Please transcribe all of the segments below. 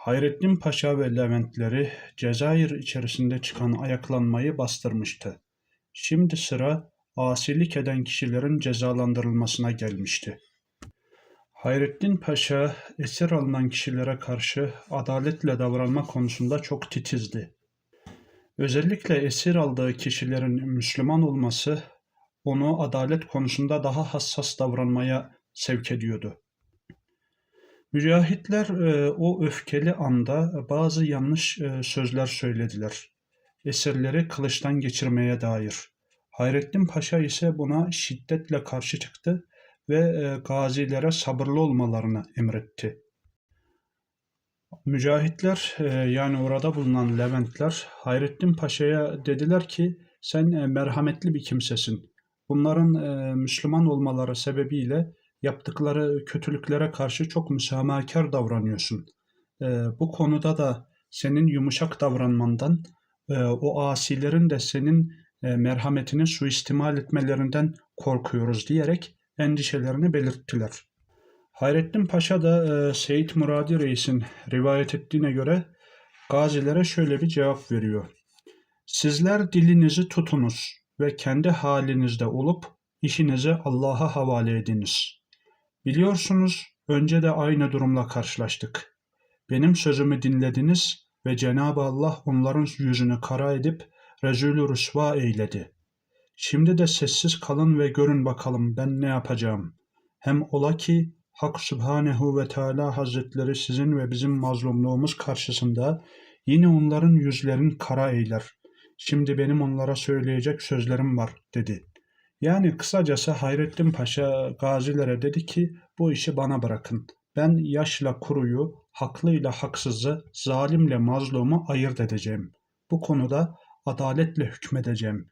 Hayrettin Paşa ve Leventleri Cezayir içerisinde çıkan ayaklanmayı bastırmıştı. Şimdi sıra asilik eden kişilerin cezalandırılmasına gelmişti. Hayrettin Paşa esir alınan kişilere karşı adaletle davranma konusunda çok titizdi. Özellikle esir aldığı kişilerin Müslüman olması onu adalet konusunda daha hassas davranmaya sevk ediyordu. Mücahitler e, o öfkeli anda bazı yanlış e, sözler söylediler. Esirleri kılıçtan geçirmeye dair. Hayrettin Paşa ise buna şiddetle karşı çıktı ve e, gazilere sabırlı olmalarını emretti. Mücahitler yani orada bulunan Leventler Hayrettin Paşa'ya dediler ki sen merhametli bir kimsesin. Bunların Müslüman olmaları sebebiyle yaptıkları kötülüklere karşı çok müsamahakar davranıyorsun. E, bu konuda da senin yumuşak davranmandan, e, o asilerin de senin e, merhametini suistimal etmelerinden korkuyoruz diyerek endişelerini belirttiler. Hayrettin Paşa da e, Seyit Muradi Reis'in rivayet ettiğine göre gazilere şöyle bir cevap veriyor. Sizler dilinizi tutunuz ve kendi halinizde olup işinizi Allah'a havale ediniz. Biliyorsunuz önce de aynı durumla karşılaştık. Benim sözümü dinlediniz ve Cenab-ı Allah onların yüzünü kara edip Rezülü Rüsva eyledi. Şimdi de sessiz kalın ve görün bakalım ben ne yapacağım. Hem ola ki Hak Subhanehu ve Teala Hazretleri sizin ve bizim mazlumluğumuz karşısında yine onların yüzlerini kara eyler. Şimdi benim onlara söyleyecek sözlerim var dedi. Yani kısacası Hayrettin Paşa gazilere dedi ki bu işi bana bırakın. Ben yaşla kuruyu, haklıyla haksızı, zalimle mazlumu ayırt edeceğim. Bu konuda adaletle hükmedeceğim.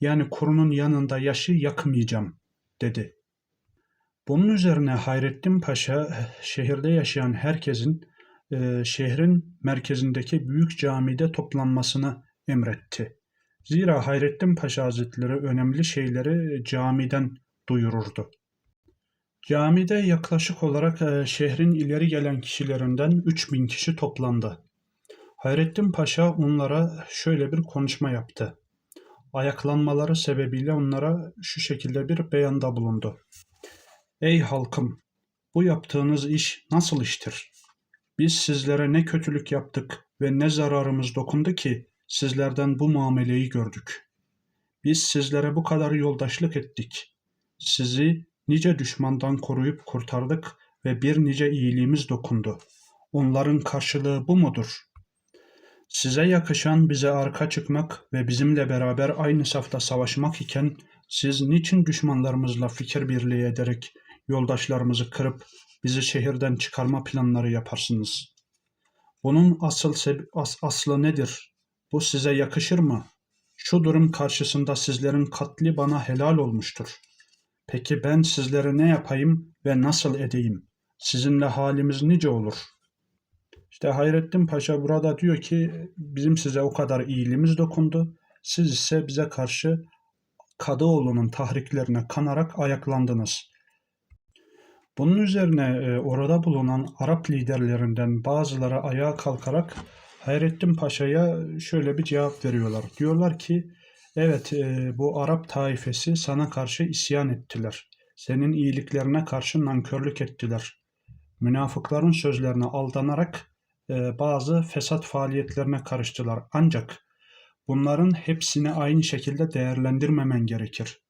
Yani kurunun yanında yaşı yakmayacağım dedi. Bunun üzerine Hayrettin Paşa şehirde yaşayan herkesin e, şehrin merkezindeki büyük camide toplanmasını emretti. Zira Hayrettin Paşa Hazretleri önemli şeyleri camiden duyururdu. Camide yaklaşık olarak e, şehrin ileri gelen kişilerinden 3000 kişi toplandı. Hayrettin Paşa onlara şöyle bir konuşma yaptı. Ayaklanmaları sebebiyle onlara şu şekilde bir beyanda bulundu. Ey halkım! Bu yaptığınız iş nasıl iştir? Biz sizlere ne kötülük yaptık ve ne zararımız dokundu ki sizlerden bu muameleyi gördük. Biz sizlere bu kadar yoldaşlık ettik. Sizi nice düşmandan koruyup kurtardık ve bir nice iyiliğimiz dokundu. Onların karşılığı bu mudur? Size yakışan bize arka çıkmak ve bizimle beraber aynı safta savaşmak iken siz niçin düşmanlarımızla fikir birliği ederek yoldaşlarımızı kırıp bizi şehirden çıkarma planları yaparsınız? Bunun asıl as aslı nedir? Bu size yakışır mı? Şu durum karşısında sizlerin katli bana helal olmuştur. Peki ben sizlere ne yapayım ve nasıl edeyim? Sizinle halimiz nice olur. İşte Hayrettin Paşa burada diyor ki bizim size o kadar iyiliğimiz dokundu. Siz ise bize karşı Kadıoğlu'nun tahriklerine kanarak ayaklandınız. Bunun üzerine e, orada bulunan Arap liderlerinden bazıları ayağa kalkarak Hayrettin Paşa'ya şöyle bir cevap veriyorlar. Diyorlar ki evet e, bu Arap taifesi sana karşı isyan ettiler. Senin iyiliklerine karşı nankörlük ettiler. Münafıkların sözlerine aldanarak e, bazı fesat faaliyetlerine karıştılar. Ancak bunların hepsini aynı şekilde değerlendirmemen gerekir.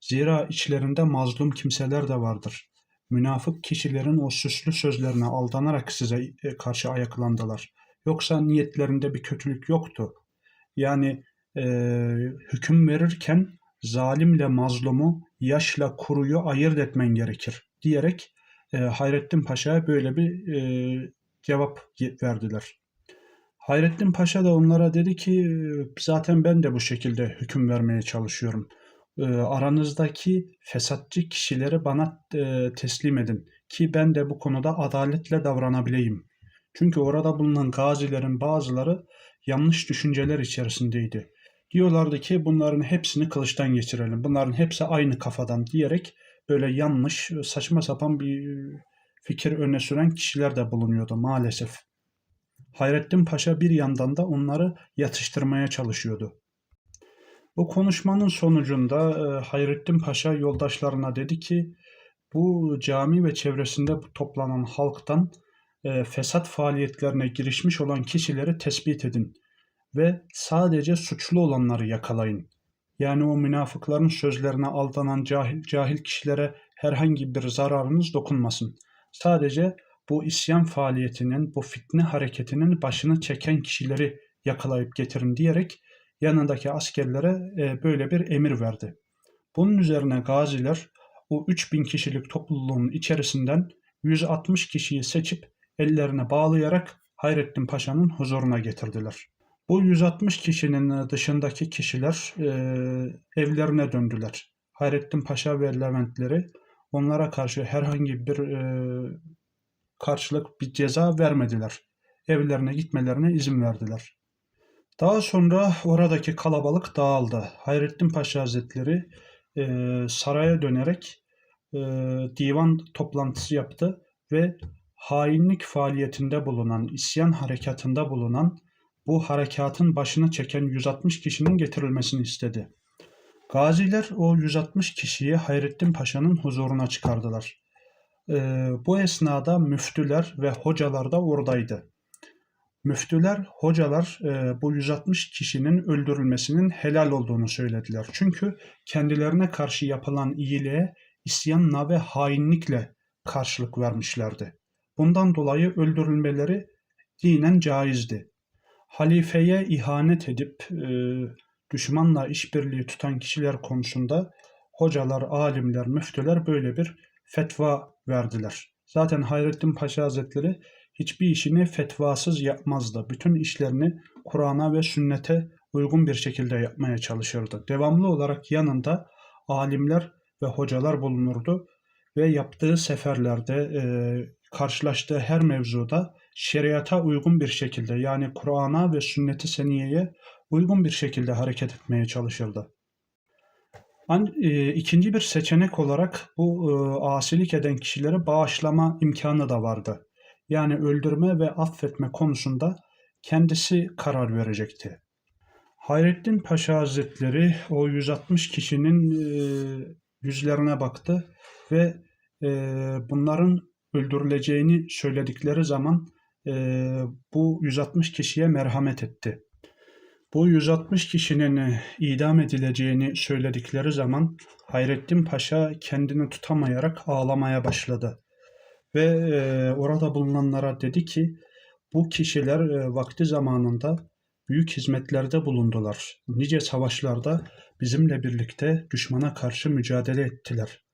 Zira içlerinde mazlum kimseler de vardır. Münafık kişilerin o süslü sözlerine aldanarak size e, karşı ayaklandılar. Yoksa niyetlerinde bir kötülük yoktu. Yani e, hüküm verirken zalimle mazlumu, yaşla kuruyu ayırt etmen gerekir diyerek e, Hayrettin Paşa'ya böyle bir e, cevap verdiler. Hayrettin Paşa da onlara dedi ki zaten ben de bu şekilde hüküm vermeye çalışıyorum. E, aranızdaki fesatçı kişileri bana e, teslim edin ki ben de bu konuda adaletle davranabileyim. Çünkü orada bulunan gazilerin bazıları yanlış düşünceler içerisindeydi. Diyorlardı ki bunların hepsini kılıçtan geçirelim. Bunların hepsi aynı kafadan diyerek böyle yanlış, saçma sapan bir fikir öne süren kişiler de bulunuyordu maalesef. Hayrettin Paşa bir yandan da onları yatıştırmaya çalışıyordu. Bu konuşmanın sonucunda e, Hayrettin Paşa yoldaşlarına dedi ki bu cami ve çevresinde toplanan halktan e, fesat faaliyetlerine girişmiş olan kişileri tespit edin ve sadece suçlu olanları yakalayın. Yani o münafıkların sözlerine aldanan cahil, cahil kişilere herhangi bir zararınız dokunmasın. Sadece bu isyan faaliyetinin, bu fitne hareketinin başını çeken kişileri yakalayıp getirin diyerek yanındaki askerlere e, böyle bir emir verdi. Bunun üzerine gaziler o 3000 kişilik topluluğun içerisinden 160 kişiyi seçip ellerine bağlayarak Hayrettin Paşa'nın huzuruna getirdiler. Bu 160 kişinin dışındaki kişiler e, evlerine döndüler. Hayrettin Paşa ve Leventleri onlara karşı herhangi bir e, karşılık bir ceza vermediler. Evlerine gitmelerine izin verdiler. Daha sonra oradaki kalabalık dağıldı. Hayrettin Paşa Hazretleri e, saraya dönerek e, divan toplantısı yaptı ve hainlik faaliyetinde bulunan, isyan harekatında bulunan bu harekatın başını çeken 160 kişinin getirilmesini istedi. Gaziler o 160 kişiyi Hayrettin Paşa'nın huzuruna çıkardılar. Ee, bu esnada müftüler ve hocalar da oradaydı. Müftüler, hocalar e, bu 160 kişinin öldürülmesinin helal olduğunu söylediler. Çünkü kendilerine karşı yapılan iyiliğe isyanla ve hainlikle karşılık vermişlerdi. Bundan dolayı öldürülmeleri dinen caizdi. Halifeye ihanet edip e, düşmanla işbirliği tutan kişiler konusunda hocalar, alimler, müftüler böyle bir fetva verdiler. Zaten Hayrettin Paşa Hazretleri hiçbir işini fetvasız yapmazdı. Bütün işlerini Kur'an'a ve sünnete uygun bir şekilde yapmaya çalışırdı. Devamlı olarak yanında alimler ve hocalar bulunurdu ve yaptığı seferlerde e, karşılaştığı her mevzuda şeriata uygun bir şekilde yani Kur'an'a ve sünnet-i seniyeye uygun bir şekilde hareket etmeye çalışırdı. An, e, ikinci bir seçenek olarak bu e, asilik eden kişilere bağışlama imkanı da vardı. Yani öldürme ve affetme konusunda kendisi karar verecekti. Hayrettin Paşa Hazretleri o 160 kişinin e, yüzlerine baktı ve bunların öldürüleceğini söyledikleri zaman e, bu 160 kişiye merhamet etti. Bu 160 kişinin idam edileceğini söyledikleri zaman Hayrettin Paşa kendini tutamayarak ağlamaya başladı. Ve e, orada bulunanlara dedi ki bu kişiler e, vakti zamanında büyük hizmetlerde bulundular. Nice savaşlarda bizimle birlikte düşmana karşı mücadele ettiler.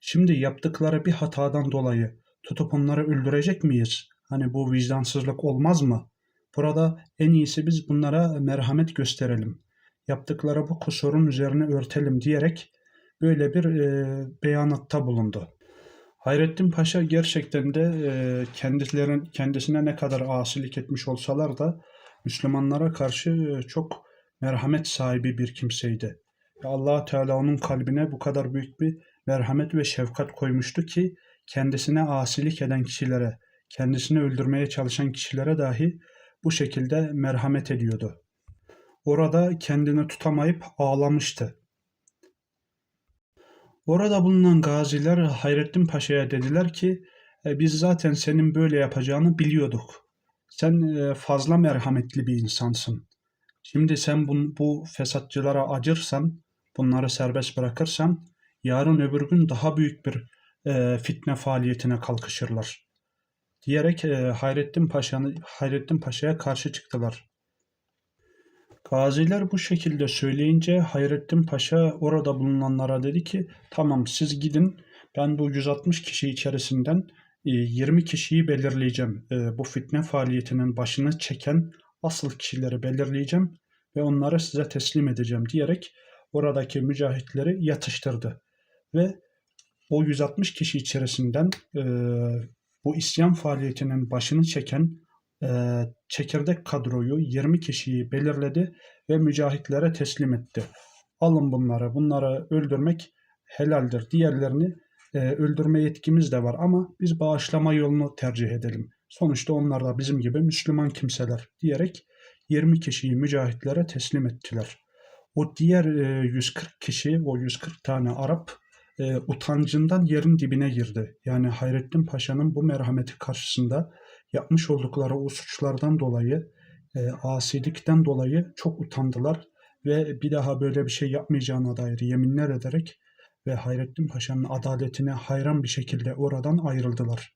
Şimdi yaptıkları bir hatadan dolayı tutup onları öldürecek miyiz? Hani bu vicdansızlık olmaz mı? Burada en iyisi biz bunlara merhamet gösterelim. Yaptıkları bu kusurun üzerine örtelim diyerek böyle bir e, beyanatta bulundu. Hayrettin Paşa gerçekten de e, kendilerin kendisine ne kadar asilik etmiş olsalar da Müslümanlara karşı e, çok merhamet sahibi bir kimseydi. allah Teala onun kalbine bu kadar büyük bir merhamet ve şefkat koymuştu ki kendisine asilik eden kişilere, kendisini öldürmeye çalışan kişilere dahi bu şekilde merhamet ediyordu. Orada kendini tutamayıp ağlamıştı. Orada bulunan gaziler Hayrettin Paşa'ya dediler ki e, biz zaten senin böyle yapacağını biliyorduk. Sen e, fazla merhametli bir insansın. Şimdi sen bu, bu fesatçılara acırsan, bunları serbest bırakırsan yarın öbür gün daha büyük bir e, fitne faaliyetine kalkışırlar. Diyerek e, Hayrettin Paşa'nı Hayrettin Paşa'ya karşı çıktılar. Gaziler bu şekilde söyleyince Hayrettin Paşa orada bulunanlara dedi ki tamam siz gidin ben bu 160 kişi içerisinden 20 e, kişiyi belirleyeceğim. E, bu fitne faaliyetinin başını çeken asıl kişileri belirleyeceğim ve onları size teslim edeceğim diyerek oradaki mücahitleri yatıştırdı. Ve o 160 kişi içerisinden e, bu isyan faaliyetinin başını çeken e, çekirdek kadroyu 20 kişiyi belirledi ve mücahitlere teslim etti. Alın bunları, bunları öldürmek helaldir. Diğerlerini e, öldürme yetkimiz de var ama biz bağışlama yolunu tercih edelim. Sonuçta onlar da bizim gibi Müslüman kimseler diyerek 20 kişiyi mücahitlere teslim ettiler. O diğer e, 140 kişi, o 140 tane Arap e, utancından yerin dibine girdi. Yani Hayrettin Paşa'nın bu merhameti karşısında yapmış oldukları o suçlardan dolayı, e, asilikten dolayı çok utandılar ve bir daha böyle bir şey yapmayacağına dair yeminler ederek ve Hayrettin Paşa'nın adaletine hayran bir şekilde oradan ayrıldılar.